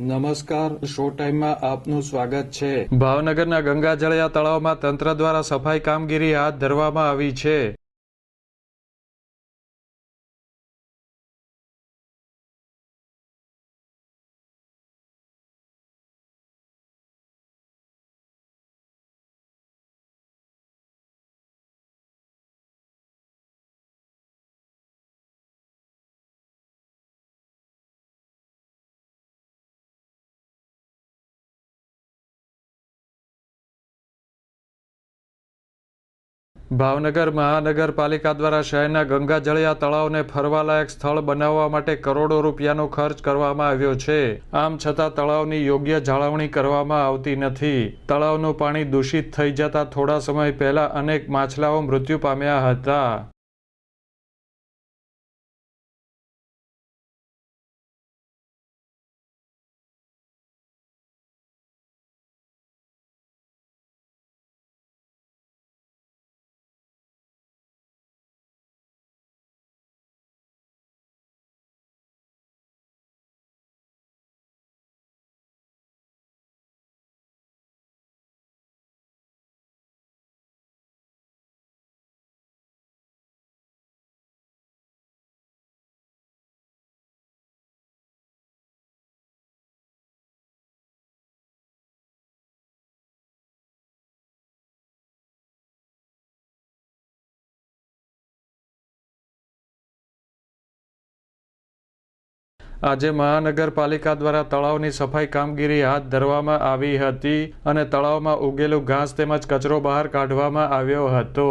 નમસ્કાર, શો ટાઈમમાં આપનું સ્વાગત છે. ભાવનગરના ગંગાજળિયા તળાવમાં તંત્ર દ્વારા સફાઈ કામગીરી હાથ ધરવામાં આવી છે. ભાવનગર મહાનગરપાલિકા દ્વારા શહેરના ગંગાજળિયા તળાવને ફરવાલાયક સ્થળ બનાવવા માટે કરોડો રૂપિયાનો ખર્ચ કરવામાં આવ્યો છે. આમ છતાં તળાવની યોગ્ય જાળવણી કરવામાં આવતી નથી. તળાવનું પાણી દૂષિત થઈ જતા થોડા સમય પહેલા અનેક માછલાઓ મૃત્યુ પામ્યા હતા. આજે મહાનગરપાલિકા દ્વારા તળાવની સફાઈ કામગીરી હાથ ધરવામાં આવી હતી અને તળાવમાં ઉગેલું ઘાસ તેમજ કચરો બહાર કાઢવામાં આવ્યો હતો.